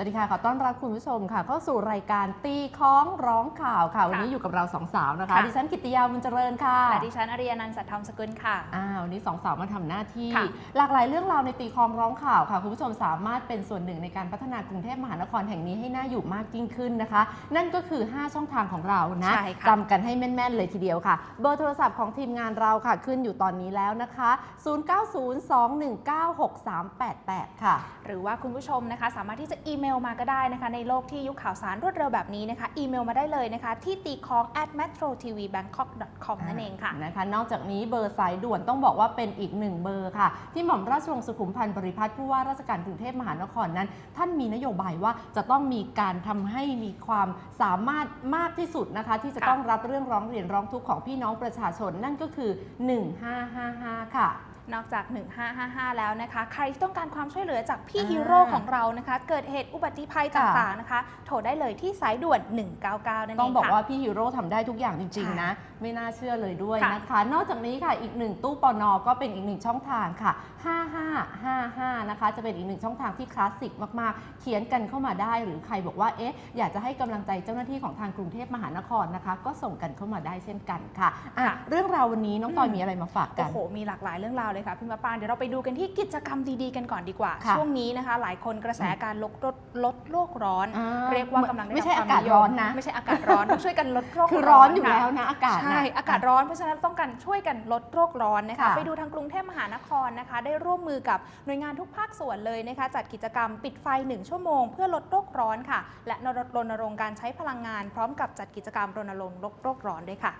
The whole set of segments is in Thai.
วัสดีค่ะ ขอต้อนรับคุณผู้ชมค่ะ เข้าสู่รายการตีคล้องร้องข่าวค่ะ วันนี้อยู่กับเราสองสาวนะคะ ค่ะ ดิฉันกิตติยาบุญเจริญค่ะและดิฉันอริยานันท์สัตย์ทองสกุลค่ะ อ่าวันนี้สองสาวมาทำหน้าที่ ค่ะ หลากหลายเรื่องราวในตีคล้องร้องข่าวค่ะ คุณผู้ชมสามารถเป็นส่วนหนึ่งในการพัฒนากรุงเทพมหานครแห่งนี้ให้น่าอยู่มากยิ่งขึ้นนะคะ นั่นก็คือ 5 ช่องทางของเรานะ ใช่ค่ะ จำกันให้แม่น ๆ เลยทีเดียวค่ะ เบอร์โทรศัพท์ของทีมงานเราค่ะ ขึ้นอยู่ตอนนี้แล้วนะคะ 0902196388 ค่ะ หรือว่าคุณผู้ชมนะคะ สามารถที่จะอีเมลมาก็ได้นะคะ ในโลกที่ยุคข่าวสารรวดเร็วแบบนี้นะคะ อีเมลมาได้เลยนะคะ ที่ตีคอง at metrotvbangkok.com นั่นเองค่ะนะคะ นอกจากนี้เบอร์สายด่วนต้องบอกว่าเป็นอีกหนึ่งเบอร์ค่ะ ที่หม่อมราชวงศ์สุขุมพันธ์บริพัตรผู้ว่าราชการกรุงเทพมหานครนั้น ท่านมีนโยบายว่าจะต้องมีการทำให้มีความสามารถมากที่สุดนะคะ ที่จะค่ะต้องรับเรื่องร้องเรียนร้องทุกข์ของพี่น้องประชาชนนั่นก็คือ 1555 ค่ะ นอกจาก 1555 แล้วนะคะ ใครที่ต้องการความช่วยเหลือจากพี่อ่าฮีโร่ของเรานะคะ เกิดเหตุอุบัติภัยค่ะต่างๆนะคะ โทรได้เลยที่สายด่วน 199 นั่นเองค่ะต้องบอกว่าพี่ฮีโร่ทำได้ทุกอย่างจริงใช่ๆนะ ไม่น่าเชื่อเลยด้วยค่ะนะคะ นอกจากนี้ค่ะอีกหนึ่งตู้ปอนอก็เป็นอีกหนึ่งช่องทางค่ะ 5555 นะคะ จะเป็นอีกหนึ่งช่องทางที่คลาสสิกมากๆ เขียนกันเข้ามาได้ หรือใครบอกว่าเอ๊ะอยากจะให้กำลังใจเจ้าหน้าที่ของทางกรุงเทพมหานครนะคะ ก็ส่งกันเข้ามาได้เช่นกันค่ะอะค่ะเรื่องราววันนี้น้องตอยอืมมีอะไรมาฝากกัโอ้นโหมีหลากหลายเรื่องราวเลยค่ะพี่มะปรางเดี๋ยวเราไปดูกันที่กิจกรรมดีๆกันก่อนดีกว่าค่ะช่วงนี้นะคะ หลายคนกระแสการลดลดลดโลกร้อนอ่าเรียกว่ากำลังได้ไม่ใช่รับอากาศควมร้อนนะไม่ใช่อากาศร้อนต้องช่วยกันลดโรคคือร้อนอยู่ค่ะแล้วนะอากาศนะใช่ อากาศร้อนเพราะฉะนั้นต้องการช่วยกันลดโรคร้อนนะคะ ค่ะไปดูทางกรุงเทพมหานครนะคะ ได้ร่วมมือกับหน่วยงานทุกภาคส่วนเลยนะคะ จัดกิจกรรมปิดไฟ 1 ชั่วโมง เพื่อลดโรคร้อนค่ะ และรณรงค์การใช้พลังงาน พร้อมกับจัดกิจกรรมรณรงค์ลดโรคร้อนด้วยค่ะ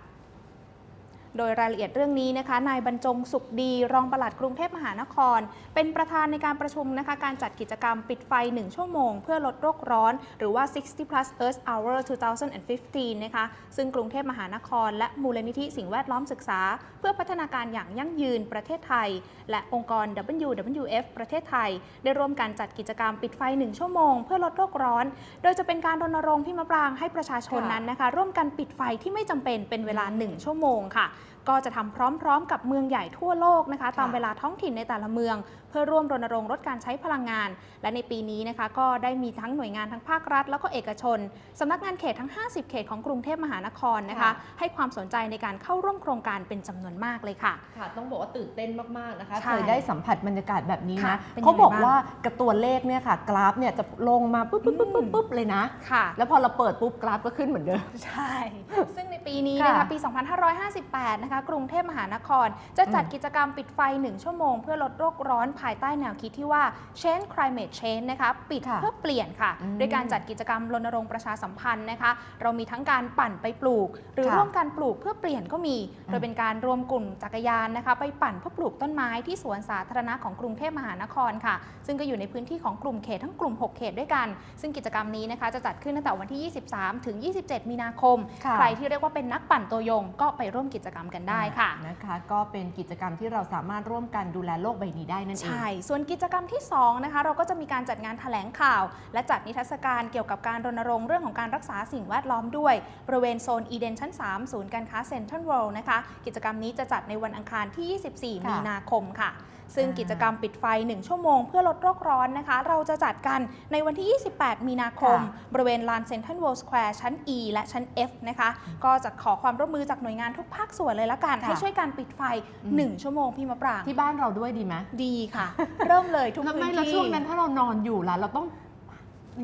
โดยรายละเอียดเรื่องนี้นะคะ นายบรรจงสุขดี รองปลัดกรุงเทพมหานคร เป็นประธานในการประชุมนะคะการจัดกิจกรรมปิดไฟ 1 ชั่วโมง เพื่อลดโรคร้อน หรือว่า 60 plus Earth Hour 2015 นะคะ ซึ่งกรุงเทพมหานคร และมูลนิธิสิ่งแวดล้อมศึกษา เพื่อพัฒนาการอย่างยั่งยืนประเทศไทย และองค์กร WWF ประเทศไทย ได้ร่วมกันจัดกิจกรรมปิดไฟ 1 ชั่วโมง เพื่อลดโลกร้อน โดยจะเป็นการรณรงค์พี่มะปรางให้ประชาชนนั้นนะคะ ร่วมกันปิดไฟที่ไม่จำเป็นเป็นเวลา 1 ชั่วโมงค่ะ ก็จะทำพร้อมๆ กับเมืองใหญ่ทั่วโลกนะคะ ตามเวลาท้องถิ่นในแต่ละเมือง เพื่อร่วมรณรงค์ลดการใช้พลังงาน และในปีนี้นะคะ ก็ได้มีทั้งหน่วยงานทั้งภาครัฐ แล้วก็เอกชนสำนักงานเขตทั้ง 50 เขตของกรุงเทพมหานครนะคะค่ะให้ความสนใจในการเข้าร่วมโครงการเป็นจำนวนมากเลยค่ะค่ะ ต้องบอกว่าตื่นเต้นมากๆนะคะใช่เคยได้สัมผัสบรรยากาศแบบนี้ค่ะนะเป็นยังไงเขาบอกบ้างว่ากระตัวเลขเนี่ยค่ะ กราฟเนี่ยจะลงมาปุ๊บปุ๊บปุ๊บปุ๊บปุ๊บเลยนะค่ะ แล้วพอเราเปิดปุ๊บกราฟก็ขึ้นเหมือนเดิมใช่ ซึ่งในปีนี้นะคะค่ะปี 2558นะคะ กรุงเทพมหานคร จะจัดอืมกิจกรรมปิดไฟ 1 ชั่วโมง เพื่อลดโรคร้อนภายใต้แนวคิดที่ว่า change climate change นะคะปิดค่ะเพื่อเปลี่ยนค่ะอืมโดยการจัดกิจกรรมรณรงค์ประชาสัมพันธ์นะคะ เรามีทั้งการปั่นไปปลูก หรือค่ะร่วมกันปลูกเพื่อเปลี่ยนก็มีอืมโดยเป็นการรวมกลุ่มจักรยานนะคะ ไปปั่นเพื่อปลูกต้นไม้ที่สวนสาธารณะของกรุงเทพมหานครค่ะ ซึ่งก็อยู่ในพื้นที่ของกลุ่มเขตทั้งกลุ่ม 6 เขตด้วยกัน ซึ่งกิจกรรมนี้นะคะจะจัดขึ้นตั้งแต่วันที่ 23 ถึง 27 มีนาคมค่ะใครที่เรียกว่าเป็นนักปั่นตัวยงก็ไปร่วมกิจกรรมกันได้ค่ะ นะคะ ก็เป็นกิจกรรมที่เราสามารถร่วมกันดูแลโลกใบนี้ได้นั่นเอง ใช่ ส่วนกิจกรรมที่2นะคะเราก็จะมีการจัดงานแถลงข่าว และจัดนิทรรศการเกี่ยวกับการรณรงค์เรื่องของการรักษาสิ่งแวดล้อมด้วย บริเวณโซนอีเดนชั้น 3 ศูนย์การค้าเซ็นทรัลเวิลด์นะคะ กิจกรรมนี้จะจัดในวันอังคารที่ 24ค่ะมีนาคมค่ะ ซึ่งอ่ากิจกรรมปิดไฟ 1 ชั่วโมงเพื่อลดโรคร้อนนะคะ เราจะจัดกันในวันที่ 28 มีนาคมค่ะบริเวณลานเซ็นทรัลเวิลด์สแควร์ชั้น E และชั้น F นะคะ ก็จะขอความร่วมมือจากหน่วยงานทุกภาคส่วนเลยละกันค่ะให้ช่วยการปิดไฟอืม1ชั่วโมงพี่มะปรางที่บ้านเราด้วยดีไหมดีค่ะ เริ่มเลยทุกแล้วพื้ไม่นแล้วที่ช่วงนั้นถ้าเรานอนอยู่ล่ะเราต้องอย่างเ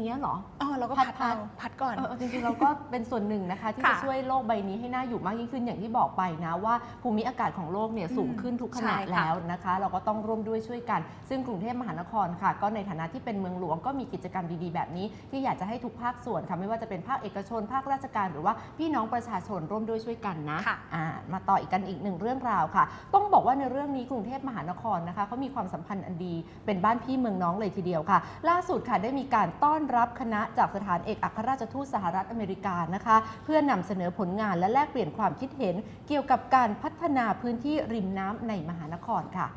นี้ยเหรออ๋อเราก็พัพัดดพัเอาดพัดก่อน เออจริงๆเราก็เป็นส่วนหนึ่งนะคะ ที่ค่ะจะช่วยโลกใบนี้ให้น่าอยู่มากยิ่งขึ้นอย่างที่บอกไปนะว่าภูมิอากาศของโลกเนี่ยสูงขึ้นทุกขณะใช่ค่ะ แล้วนะคะ เราก็ต้องร่วมด้วยช่วยกัน ซึ่งกรุงเทพมหานครค่ะ ก็ในฐานะที่เป็นเมืองหลวงก็มีกิจกรรมดีๆ แบบนี้ ที่อยากจะให้ทุกภาคส่วนค่ะไม่ว่าจะเป็นภาคเอกชน ภาคราชการหรือว่าพี่น้องประชาชนร่วมด้วยช่วยกันนะค่ะ อ่ามาต่ออีกกันอีกหนึ่งเรื่องราวค่ะ ต้องบอกว่าในเรื่องนี้กรุงเทพมหานครนะคะเขามีความสัมพันธ์อันดีเป็นบ้านพี่เมืองน้องเลยทีเดียวค่ะ ล่าสุดค่ะได้มีการต้อนรับคณะจากสถานเอกอัครราชทูตสหรัฐอเมริกานะคะ เพื่อนำเสนอผลงานและแลกเปลี่ยนความคิดเห็น เกี่ยวกับการพัฒนาพื้นที่ริมน้ำในมหานครค่ะ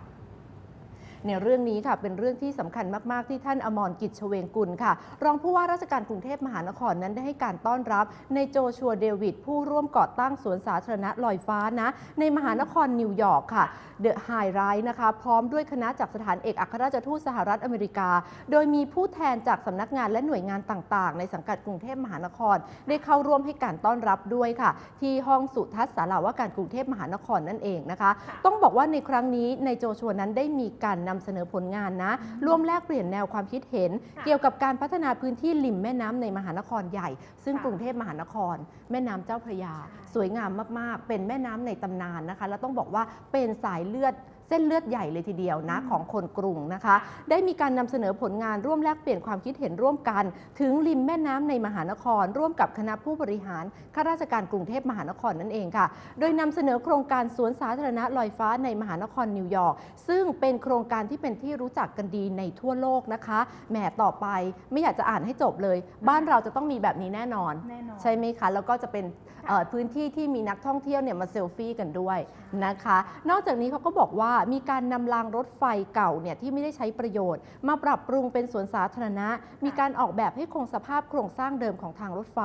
ในเรื่องนี้ค่ะเป็นเรื่องที่สำคัญมาก ๆ ที่ท่านอมรกิจเฉวงกุลค่ะ รองผู้ว่าราชการกรุงเทพมหานครนั้นได้ให้การต้อนรับ ในโจชัวเดวิดผู้ร่วมก่อตั้งสวนสาธารณะลอยฟ้านะ ในมหานครนิวยอร์กค่ะเดอะไฮไรท์นะคะ พร้อมด้วยคณะจากสถานเอกอัครราชทูตสหรัฐอเมริกา โดยมีผู้แทนจากสำนักงานและหน่วยงานต่าง ๆ ในสังกัดกรุงเทพมหานคร ได้เข้าร่วมให้การต้อนรับด้วยค่ะ ที่ห้องสุทัศน์ศาลาว่าการกรุงเทพมหานครนั่นเองนะคะค่ะต้องบอกว่าในครั้งนี้ในโจชัวนั้นได้มีการนำเสนอผลงานนะ ร่วมแลกเปลี่ยนแนวความคิดเห็น ค่ะเกี่ยวกับการพัฒนาพื้นที่ริมแม่น้ำในมหานครใหญ่ ซึ่งค่ะกรุงเทพมหานคร แม่น้ำเจ้าพระยา สวยงามมากๆ เป็นแม่น้ำในตำนานนะคะ แล้วต้องบอกว่าเป็นสายเลือด เส้นเลือดใหญ่เลยทีเดียวนะอืมของคนกรุงนะคะ ได้มีการนำเสนอผลงานร่วมแลกเปลี่ยนความคิดเห็นร่วมกัน ถึงริมแม่น้ำในมหานคร ร่วมกับคณะผู้บริหารข้าราชการกรุงเทพมหานครนั่นเองค่ะ โดยนำเสนอโครงการสวนสาธารณะลอยฟ้าในมหานครนิวยอร์กซึ่งเป็นโครงการที่เป็นที่รู้จักกันดีในทั่วโลกนะคะแหมต่อไปไม่อยากจะอ่านให้จบเลย บ้านเราจะต้องมีแบบนี้แน่นอนแน่นอน ใช่ไหมคะ แล้วก็จะเป็นค่ะเอ่อพื้นที่ที่มีนักท่องเที่ยวเนี่ยมาเซลฟี่กันด้วยนะคะ นอกจากนี้เขาก็บอกว่ามีการนำรางรถไฟเก่าเนี่ยที่ไม่ได้ใช้ประโยชน์ มาปรับปรุงเป็นสวนสาธารณะ มีการออกแบบให้คงสภาพโครงสร้างเดิมของทางรถไฟ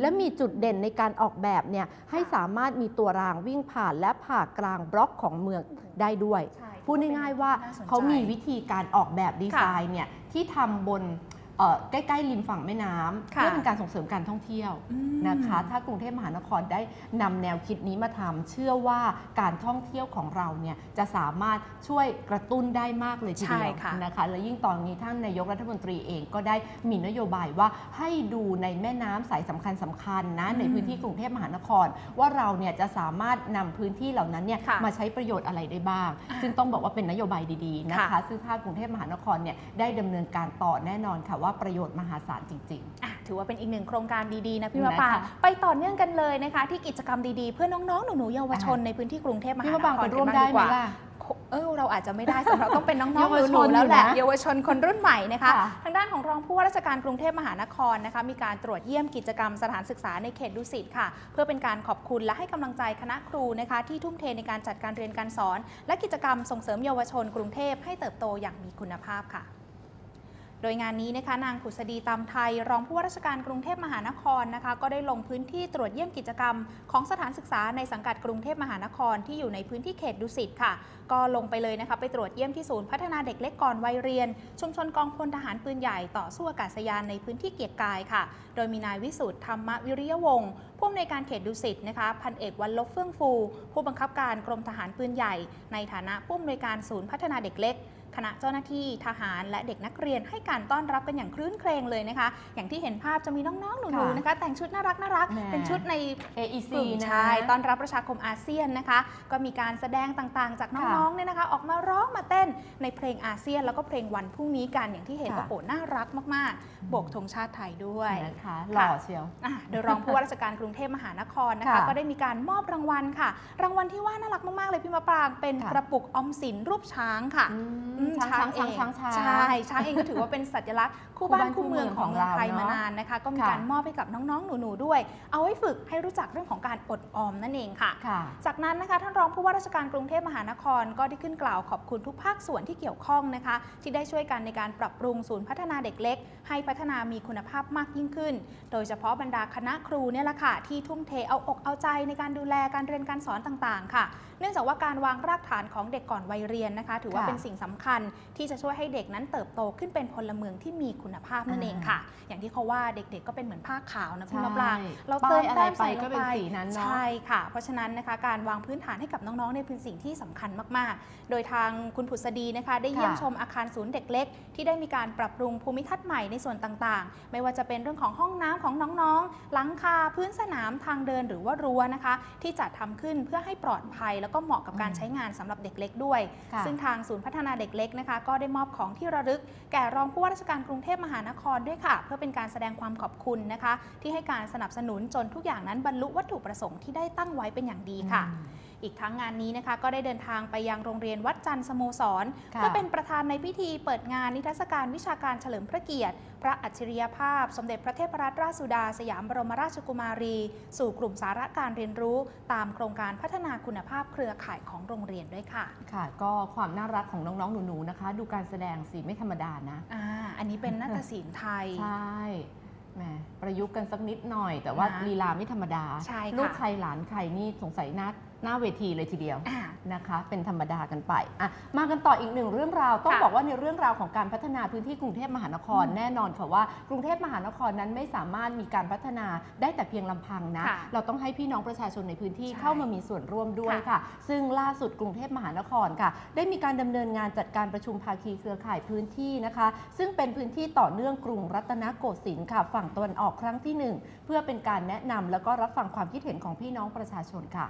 และมีจุดเด่นในการออกแบบเนี่ยให้สามารถมีตัวรางวิ่งผ่านและผ่ากลางบล็อกของเมืองได้ด้วยใช่พูดง่ายๆว่าน่สนใจเขามีวิธีการออกแบบดีไซน์เนี่ยที่ทำบนเอ่อ ใกล้ๆริมฝั่งแม่น้ำค่ะเพื่อเป็นการส่งเสริมการท่องเที่ยวอืมนะคะ ถ้ากรุงเทพมหานครได้นำแนวคิดนี้มาทำเชื่อว่าการท่องเที่ยวของเราเนี่ยจะสามารถช่วยกระตุ้นได้มากเลยทีเดียวใช่ค่ะนะคะและยิ่งตอนนี้ท่านนายกรัฐมนตรีเองก็ได้มีนโยบายว่าให้ดูในแม่น้ำสายสำคัญสำคัญๆนะอืมในพื้นที่กรุงเทพมหานคร ว่าเราเนี่ยจะสามารถนำพื้นที่เหล่านั้นเนี่ยค่ะมาใช้ประโยชน์อะไรได้บ้างอ่าซึ่งต้องบอกว่าเป็นนโยบายดีๆนะคะค่ะซึ่งถ้ากรุงเทพมหานครเนี่ยได้ดำเนินการต่อแน่นอนค่ะว่าประโยชน์มหาศาลจริง ๆ อะถือว่าเป็นอีกหนึ่งโครงการดีๆนะพี่มะนะคะปรางไปต่อเนื่องกันเลยนะคะ ที่กิจกรรมดีๆ เพื่อน้องๆ หนูๆเยาวชนในพื้นที่กรุงเทพมหาพี่นว่าบางคไปรร่วมกันได้บ้างดีกว่าไหมล่ะ เออเราอาจจะไม่ได้สำหรับต้องเป็นน้องๆเยาวหชนูนๆแล้วแหละอยู่นะเยาวชนคนรุ่นใหม่นะคะ ค่ะ ทางด้านของรองผู้ว่าราชการกรุงเทพมหานครนะคะมีการตรวจเยี่ยมกิจกรรมสถานศึกษาในเขตดุสิตค่ะ เพื่อเป็นการขอบคุณและให้กำลังใจคณะครูนะคะ ที่ทุ่มเทในการจัดการเรียนการสอน และกิจกรรมส่งเสริมเยาวชนกรุงเทพให้เติบโตอย่างมีคุณภาพค่ะ โดยงานนี้นะคะนางผุษดีตามไทย รองผู้ว่าราชการกรุงเทพมหานครนะคะก็ได้ลงพื้นที่ตรวจเยี่ยมกิจกรรม ของสถานศึกษาในสังกัดกรุงเทพมหานครที่อยู่ในพื้นที่เขตดุสิตค่ะ ก็ลงไปเลยนะคะไปตรวจเยี่ยมที่ศูนย์พัฒนาเด็กเล็กก่อนวัยเรียน ชุมชนกองพลทหารปืนใหญ่ต่อสู้อากาศยานในพื้นที่เกียรติกายค่ะ โดยมีนายวิสุทธ์ธรรมวิริยวงศ์ผู้อำนวยการเขตดุสิตนะคะพันเอกวันลบเฟื่องฟู ผู้บังคับการกรมทหารปืนใหญ่ ในฐานะผู้อำนวยการศูนย์พัฒนาเด็กเล็ก คณะเจ้าหน้าที่ทหารและเด็กนักเรียนให้การต้อนรับกันอย่างคลื้นเครงเลยนะคะ อย่างที่เห็นภาพจะมีน้องๆหนูค่ะๆนะคะ แต่งชุดน่ารักน่ารักแหมเป็นชุดใน AEC กลุ่มนะชายต้อนรับประชาคมอาเซียนนะคะ ก็มีการแสดงต่างๆ จากน้องๆเนี่ยนะคะ ออกมาร้องมาเต้นในเพลงอาเซียน แล้วก็เพลงวันพรุ่งนี้กันอย่างที่เห็นค่ะโอ้โหน่ารักมากๆโบกธงชาติไทยด้วยนะคะหล่อเชียวอะโดยรองผู้ว่าราชการกรุงเทพมหานครนะคะค่ะก็ได้มีการมอบรางวัลค่ะ รางวัลที่ว่าน่ารักมากๆเลยพี่มะปรางเป็นค่ะกระปุกออมสินรูปช้างค่ะอืมช้างช้างช้างช้างช้างใช่ช้างเองก็ถือว่าเป็นสัญลักษณ์คู่บ้านคู่เมืองของเมืองไทยของเรามาเนอะนานนะคะ ก็มีค่ะการมอบให้กับน้องๆ หนูๆด้วย เอาไว้ฝึกให้รู้จักเรื่องของการอดออมนั่นเองค่ะค่ะ จากนั้นนะคะท่านรองผู้ว่าราชการกรุงเทพมหานครก็ได้ขึ้นกล่าวขอบคุณทุกภาคส่วนที่เกี่ยวข้องนะคะ ที่ได้ช่วยกันในการปรับปรุงศูนย์พัฒนาเด็กเล็ก ให้พัฒนามีคุณภาพมากยิ่งขึ้น โดยเฉพาะบรรดาคณะครูเนี่ยแหละค่ะที่ทุ่มเทเอาอกเอาใจในการดูแลการเรียนการสอนต่างๆ ค่ะ เนื่องจากว่าการวางรากฐานของเด็กก่อนวัยเรียนนะคะ ถือว่าค่ะเป็นสิ่งสำคัญที่จะช่วยให้เด็กนั้นเติบโตขึ้นเป็นพลเมืองที่มีคุณภาพนั่นเองค่ะ อย่างที่เขาว่าเด็กๆก็เป็นเหมือนผ้าขาวนะพี่มะปรางใช่เราเติมป้ายอะไรแต้มใส่ไปลก็งเป็นไปสีนั้นเนอะใช่ค่ะ เพราะฉะนั้นนะคะการวางพื้นฐานให้กับน้องๆเนี่ยเป็นสิ่งที่สำคัญมากๆ โดยทางคุณผุษดีนะคะ ได้เยี่ยมค่ะชมอาคารศูนย์เด็กเล็ก ที่ได้มีการปรับปรุงภูมิทัศน์ใหม่ในส่วนต่างๆ ไม่ว่าจะเป็นเรื่องของห้องน้ำของน้องๆ หลังคาพื้นสนามทางเดินหรือว่ารั้วนะคะ ที่จัดทำขึ้นเพื่อให้ปลอดภัยแล้วก็เหมาะกับการอืมใช้งานสำหรับเด็กเล็กด้วยค่ะซึ่งทางศูนย์พัฒนาเด็กเล็กนะคะ ก็ได้มอบของที่ระลึก แก่รองผู้ว่าราชการกรุงเทพมหานครด้วยค่ะ เพื่อเป็นการแสดงความขอบคุณนะคะ ที่ให้การสนับสนุนจนทุกอย่างนั้นบรรลุวัตถุประสงค์ที่ได้ตั้งไว้เป็นอย่างดีค่ะ อืมอีกทั้งงานนี้นะคะ ก็ได้เดินทางไปยังโรงเรียนวัดจันทร์สโมสรค่ะเพื่อเป็นประธานในพิธีเปิดงานนิทรรศการวิชาการเฉลิมพระเกียรติ พระอัจฉริยภาพ สมเด็จพระเทพรัตนราชสุดา สยามบรมราชกุมารี สู่กลุ่มสาระการเรียนรู้ ตามโครงการพัฒนาคุณภาพเครือข่ายของโรงเรียนด้วยค่ะ ค่ะ ก็ความน่ารักของน้องๆหนูๆนะคะ ดูการแสดงสิไม่ธรรมดานะอ่าอันนี้เป็นนาฏศิลป์ไทยใช่แหมประยุกต์กันสักนิดหน่อย แต่ว่านะลีลาไม่ธรรมดาใช่ค่ะลูกใครหลานใครนี่สงสัยหน้า หน้าเวทีเลยทีเดียวอ่านะคะ เป็นธรรมดากันไปอะมากันต่ออีกหนึ่งเรื่องราว ต้องค่ะบอกว่าในเรื่องราวของการพัฒนาพื้นที่กรุงเทพมหานครอืมแน่นอนค่ะว่า กรุงเทพมหานครนั้นไม่สามารถมีการพัฒนาได้แต่เพียงลำพังนะค่ะเราต้องให้พี่น้องประชาชนในพื้นที่ใช่เข้ามามีส่วนร่วมด้วยค่ะค่ะ ซึ่งล่าสุดกรุงเทพมหานครค่ะ ได้มีการดำเนินงานจัดการประชุมภาคีเครือข่ายพื้นที่นะคะ ซึ่งเป็นพื้นที่ต่อเนื่องกรุงรัตนโกสินทร์ค่ะ ฝั่งตะวันออกครั้งที่หนึ่งเพื่อเป็นการแนะนำแล้วก็รับฟังความคิดเห็นของพี่น้องประชาชนค่ะ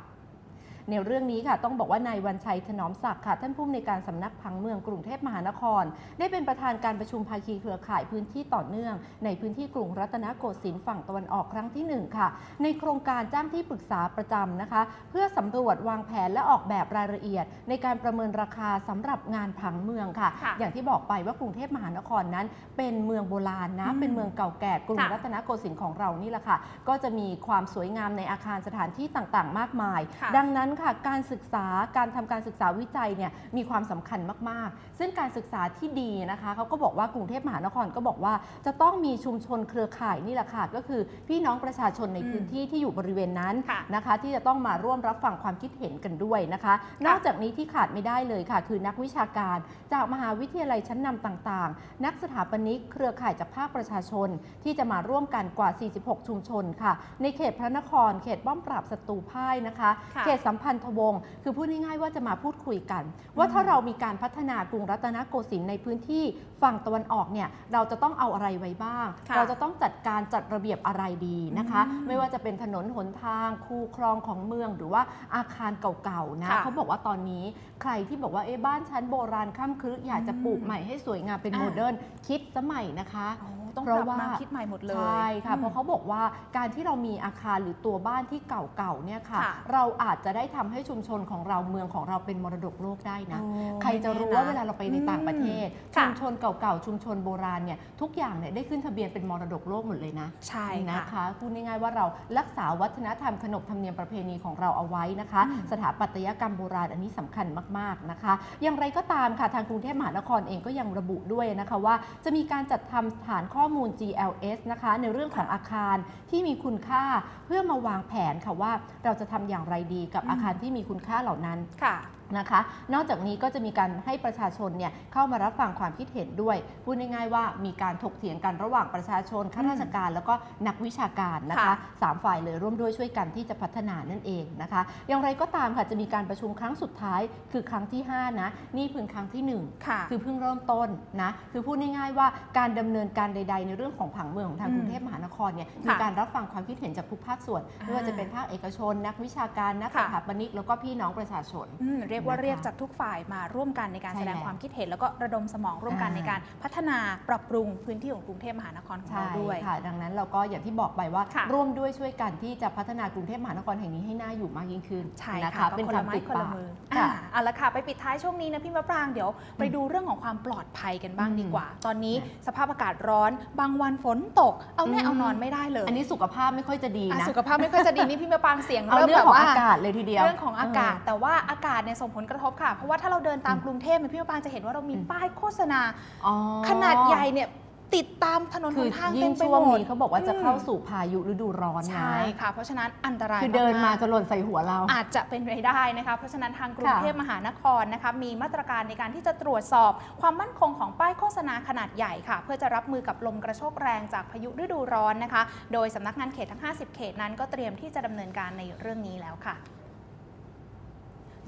ในเรื่องนี้ค่ะต้องบอกว่านายวันชัยถนอมศักดิ์ค่ะท่านผู้อำนวยการสำนักผังเมืองกรุงเทพมหานคร ได้เป็นประธานการประชุมภาคีเครือข่ายพื้นที่ต่อเนื่อง ในพื้นที่กรุงรัตนโกสินทร์ฝั่งตะวันออกครั้งที่หนึ่งค่ะ ในโครงการจ้างที่ปรึกษาประจำนะคะ เพื่อสำรวจวางแผนและออกแบบรายละเอียด ในการประเมินราคาสำหรับงานผังเมืองค่ะค่ะอย่างที่บอกไปว่ากรุงเทพมหานครนั้น เป็นเมืองโบราณนะอืมเป็นเมืองเก่าแก่กรุงค่ะรัตนโกสินทร์ของเรานี่แหละค่ะ ก็จะมีความสวยงามในอาคารสถานที่ต่างๆ มากมายค่ะดังนั้นค่ะ การศึกษาการทำการศึกษาวิจัยเนี่ยมีความสำคัญมากๆ ซึ่งการศึกษาที่ดีนะคะเขาก็บอกว่ากรุงเทพมหานครก็บอกว่า จะต้องมีชุมชนเครือข่ายนี่แหละค่ะก็คือพี่น้องประชาชนในอืมพื้นที่ที่อยู่บริเวณนั้นค่ะนะคะ ที่จะต้องมาร่วมรับฟังความคิดเห็นกันด้วยนะคะ นอกจากนี้ที่ขาดไม่ได้เลยค่ะ คือนักวิชาการ จากมหาวิทยาลัยชั้นนำต่างๆ นักสถาปนิกเครือข่ายจากภาคประชาชน ที่จะมาร่วมกันกว่า 46 ชุมชนค่ะ ในเขตพระนคร เขตป้อมปราบศัตรูพ่ายนะคะค่ะเขตสัมพันธวงศ์คือพูดง่ายๆว่าจะมาพูดคุยกัน ว่าถ้าเรามีการพัฒนากรุงรัตนโกสินทร์ในพื้นที่ฝั่งตะวันออกเนี่ยเราจะต้องเอาอะไรไว้บ้าง ค่ะเราจะต้องจัดการจัดระเบียบอะไรดีนะคะ อืมไม่ว่าจะเป็นถนนหนทาง คูคลองของเมือง หรือว่าอาคารเก่าๆนะค่ะเขาบอกว่าตอนนี้ใครที่บอกว่าเอ๊ะบ้านชั้นโบราณข้ามครึอยากจะปลูกใหม่ให้สวยงามเป็นอ่า โมเดิร์นคิดสมัยนะคะ โอ้ ต้องเพปราะรับว่ามาคิดใหม่หมดเลย ใช่ค่ะอืมเพราะเขาบอกว่าการที่เรามีอาคารหรือตัวบ้านที่เก่าๆเนี่ยค่ะ ค่ะเราอาจจะได้ทำให้ชุมชนของเราเมืองของเราเป็นมรดกโลกได้นะ โอ้ใครจะรู้ว่าเวลาเราไปในต่างประเทศอืมชุค่ะ มชนเก่าๆชุมชนโบราณเนี่ยทุกอย่างเนี่ยได้ขึ้นทะเบียนเป็นมรดกโลกหมดเลยนะ ใช่นะค่ะ คะพูดง่ายๆว่าเรารักษาวัฒนธรรมขนบธรรมเนียมประเพณีของเราเอาไว้นะคะ อืมสถาปัตยกรรมโบราณอันนี้สำคัญมากๆนะคะ อย่างไรก็ตามค่ะทางกรุงเทพมหานครเองก็ยังระบุด้วยนะคะว่า จะมีการจัดทำฐานข้อมูล GLS นะคะในเรื่องของอาคารที่มีคุณค่าเพื่อมาวางแผนค่ะว่าเราจะทำอย่างไรดีกับอืมอาคารที่มีคุณค่าเหล่านั้น ค่ะ นะคะ นอกจากนี้ก็จะมีการให้ประชาชนเนี่ยเข้ามารับฟังความคิดเห็นด้วย พูดง่ายๆว่ามีการถกเถียงกันระหว่างประชาชนข้าราชการ แล้วก็นักวิชาการนะคะค่ะสามฝ่ายเลยร่วมด้วยช่วยกันที่จะพัฒนานั่นเองนะคะ อย่างไรก็ตามค่ะจะมีการประชุมครั้งสุดท้ายคือครั้งที่ 5 นะ นี่เพิ่งครั้งที่ 1 ค่ะ คือเพิ่งเริ่มต้นนะคือพูดง่ายๆว่าการดำเนินการใด ๆ ในเรื่องของผังเมืองของทางอืมกรุงเทพมหานครเนี่ยค่ะมีการรับฟังความคิดเห็นจากทุกภาคส่วนไม่ว่าจะเป็นภาคเอกชน นักวิชาการนักสค่ะถาปนิกแล้วก็พี่น้องประชาชนอืมเรียกว่านะคะเรียกจากทุกฝ่ายมาร่วมกันในการใช่แสดงแล้วความคิดเห็น แล้วก็ระดมสมองร่วมกันอ่าในการพัฒนาปรับปรุงพื้นที่ของกรุงเทพมหานครของใช่เราด้วยค่ะ ดังนั้นเราก็อย่างที่บอกไปว่าค่ะร่วมด้วยช่วยกันที่จะพัฒนากรุงเทพมหานครแห่งนี้ให้น่าอยู่มากยิ่งขึ้นใช่นะค่ะคะก็เป็นคนคละวามไม้ติดคนปาละกมือค่ะอ่าเอาละค่ะไปปิดท้ายช่วงนี้นะพี่มะปรางเดี๋ยวไปดูเรื่องของความปลอดภัยกันบ้างอืมดีกว่า ตอนนี้ค่ะสภาพอากาศร้อน บางวันฝนตก เอาแน่อืมเอานอนไม่ได้เลย อันนี้สุขภาพไม่ค่อยจะดีอะนะสุขภาพไม่ค่อยจะดีนี่พี่มะปรางเสียงเอาเริ่มเรื่อแบงบของว่าอากาศเลยทีเดียวเรื่องของอากาศเแต่ว่าอากาศเนี่ยส่งผลกระทบค่ะ เพราะว่าถ้าเราเดินตามอืมกรุงเทพเนี่ยพี่มะปรางจะเห็นว่าเรามีอืมป้ายโฆษณา อ๋อขนาดใหญ่เนี่ยติดตามถนนหคือนทางยิ่เต็งมไปช่วงหมด นี้เขาบอกว่าจะเข้าอืมสู่พายุฤดูร้อนนะ ใช่ค่ะ เพราะฉะนั้นอันตรายคือเดินมากๆจะหล่นใส่หัวเรา อาจจะเป็นไปได้นะคะ เพราะฉะนั้นทางกรุงค่ะเทพมหานครนะคะมีมาตรการในการที่จะตรวจสอบความมั่นคงของป้ายโฆษณาขนาดใหญ่ค่ะ เพื่อจะรับมือกับลมกระโชกแรงจากพายุฤดูร้อนนะคะ โดยสำนักงานเขตทั้ง 50 เขตนั้นก็เตรียมที่จะดำเนินการในเรื่องนี้แล้วค่ะ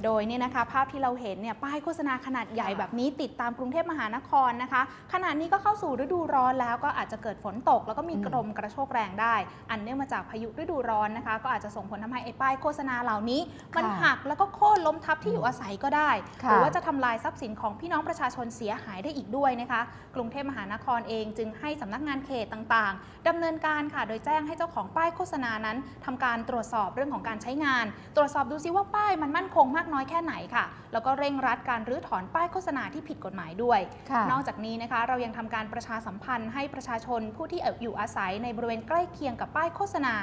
โดยเนี่ยนะคะภาพที่เราเห็นเนี่ยป้ายโฆษณาขนาดใหญ่ค่ะแบบนี้ติดตามกรุงเทพมหานครนะคะขณะนี้ก็เข้าสู่ฤดูร้อนแล้วก็อาจจะเกิดฝนตก แล้วก็มีอืมกรมกระโชกแรงได้ อันเนื่องมาจากพายุฤดูร้อนนะคะ ก็อาจจะส่งผลทำให้ไอ้ป้ายโฆษณาเหล่านี้ มันค่ะหักแล้วก็โค่นล้มทับที่อยู่อาศัยก็ได้ค่ะหรือว่าจะทำลายทรัพย์สินของพี่น้องประชาชนเสียหายได้อีกด้วยนะคะ กรุงเทพมหานครเองจึงให้สำนักงานเขตต่างๆดำเนินการค่ะโดยแจ้งให้เจ้าของป้ายโฆษณานั้นทำการตรวจสอบเรื่องของการใช้งาน ตรวจสอบดูซิว่าป้ายมันมั่นคงมากน้อยแค่ไหนค่ะ แล้วก็เร่งรัดการรื้อถอนป้ายโฆษณาที่ผิดกฎหมายด้วยค่ะนอกจากนี้นะคะเรายังทำการประชาสัมพันธ์ให้ประชาชนผู้ที่อยู่อาศัยในบริเวณใกล้เคียงกับป้ายโฆษณา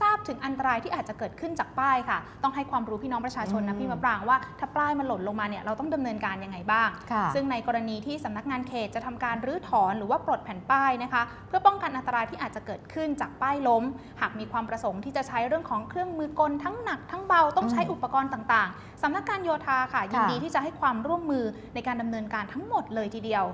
ทราบถึงอันตรายที่อาจจะเกิดขึ้นจากป้ายค่ะ ต้องให้ความรู้พี่น้องประชาชนอืนะมพี่มะปรางว่าถ้าป้ายมันหล่นลงมาเนี่ยเราต้องดำเนินการยังไงบ้างค่ะซึ่งในกรณีที่สำนักงานเขตจะทำการรื้อถอนหรือว่าปลดแผ่นป้ายนะคะ เพื่อป้องกันอันตรายที่อาจจะเกิดขึ้นจากป้ายล้ม หากมีความประสงค์ที่จะใช้เรื่องของเครื่องมือกลทั้งหนักทั้งเบาต้องใช้อืมอุปกรณ์ต่างๆสำนักการโยธาค่ะยินดีที่จะให้ความร่วมมือในการดำเนินการทั้งหมดเลยทีเดียว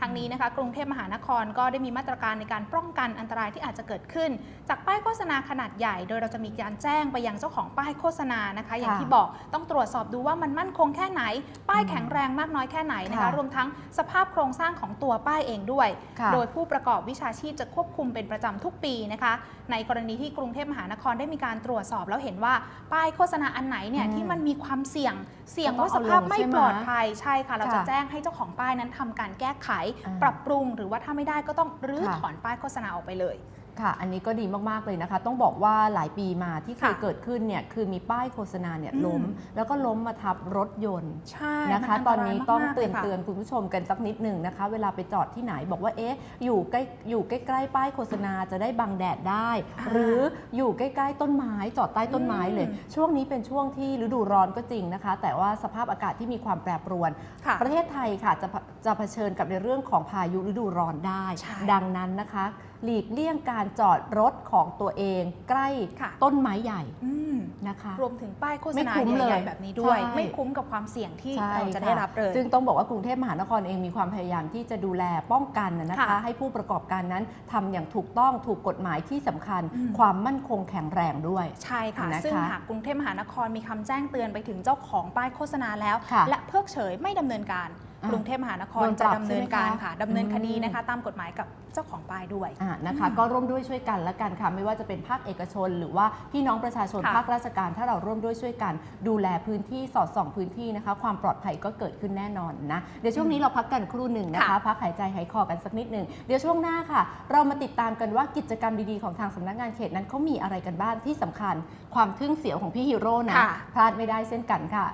ทางนี้นะคะกรุงเทพมหานครก็ได้มีมาตรการในการป้องกันอันตรายที่อาจจะเกิดขึ้น จากป้ายโฆษณาขนาดใหญ่ โดยเราจะมีการแจ้งไปยังเจ้าของป้ายโฆษณานะคะ อย่างค่ะที่บอกต้องตรวจสอบดูว่ามันมั่นคงแค่ไหน ป้ายแข็งแรงมากน้อยแค่ไหนนะคะค่ะรวมทั้งสภาพโครงสร้างของตัวป้ายเองด้วยค่ะโดยผู้ประกอบวิชาชีพจะควบคุมเป็นประจำทุกปีนะคะ ในกรณีที่กรุงเทพมหานครได้มีการตรวจสอบแล้วเห็นว่าป้ายโฆษณาอันไหนเนี่ยอืมที่มันมีความเสี่ยงเสี่ยงก็ว่าต้องสภาพเอาลงไม่ใช่ไหมปลอดภัยใช่ค่ะ เราจะค่ะแจ้งให้เจ้าของป้ายนั้นทำการแก้ไขอ่าปรับปรุงหรือว่าถ้าไม่ได้ก็ต้องรื้อค่ะถอนป้ายโฆษณาออกไปเลย ค่ะ อันนี้ก็ดีมาก ๆ เลยนะคะ ต้องบอกว่าหลายปีมาที่เคยค่ะเกิดขึ้นเนี่ยคือมีป้ายโฆษณาเนี่ยอืม ล้ม แล้วก็ล้มมาทับรถยนต์ใช่นะคะ มัตอนนี้ต้องรายมากๆเตือนลยค่ะ เตือนคุณผู้ชมกันสักนิดหนึ่งนะคะ เวลาไปจอดที่ไหนบอกว่าเอ๊ะอยู่ใกล้อยู่ใกล้ๆป้ายโฆษณาจะได้บังแดดได้ อ่าหรืออยู่ใกล้ๆต้นไม้จอดใต้ต้นไม้เลย อืม ช่วงนี้เป็นช่วงที่ฤดูร้อนก็จริงนะคะ แต่ว่าสภาพอากาศที่มีความแปรปรวน ค่ะ ประเทศไทยค่ะจะจะเผชิญกับในเรื่องของพายุฤดูร้อนได้ ใช่ดังนั้นนะคะ หลีกเลี่ยงการจอดรถของตัวเองใกล้ค่ะต้นไม้ใหญ่อืมนะคะ รวมถึงป้ายโฆษไม่ณาคุ้มใหญ่เลยๆแบบนี้ด้วยใช่ไม่คุ้มกับความเสี่ยงที่ใช่เราจะได้ค่รับเลยซึ่งต้องบอกว่ากรุงเทพมหานครเองมีความพยายามที่จะดูแลป้องกันนะนะคะค่ะให้ผู้ประกอบการนั้นทำอย่างถูกต้องถูกกฎหมายที่สำคัญอืมความมั่นคงแข็งแรงด้วย ใช่ค่ะนะคะซึ่งหากกรุงเทพมหานครมีคำแจ้งเตือนไปถึงเจ้าของป้ายโฆษณาแล้วค่ะและเพิกเฉยไม่ดำเนินการอะ กรุงเทพมหานครโดนปจะรับดำเนินการใช่ไหมคะค่ะดำเนินคดีอืมนะคะ ตามกฎหมายกับเจ้าของป้ายด้วยอ่านะคะอืมก็ร่วมด้วยช่วยกันละกันค่ะไม่ว่าจะเป็นภาคเอกชน หรือว่าพี่น้องประชาชนค่ะ ภาคราชการ ถ้าเราร่วมด้วยช่วยกัน ดูแลพื้นที่สอดส่องพื้นที่นะคะ ความปลอดภัยก็เกิดขึ้นแน่นอนนะเดี๋ยวช่วงนี้เราพักกันครู่หนึ่งนะคะ ค่ะ พักหายใจหายคอกันสักนิดหนึ่งเดี๋ยวช่วงหน้าค่ะ เรามาติดตามกันว่ากิจกรรมดีๆของทางสำนักงานเขตนั้นเขามีอะไรกันบ้างที่สำคัญ ความทึ่งเสียวของพี่ฮีโร่นะค่ะ พลาดไม่ได้เช่นกันค่ะ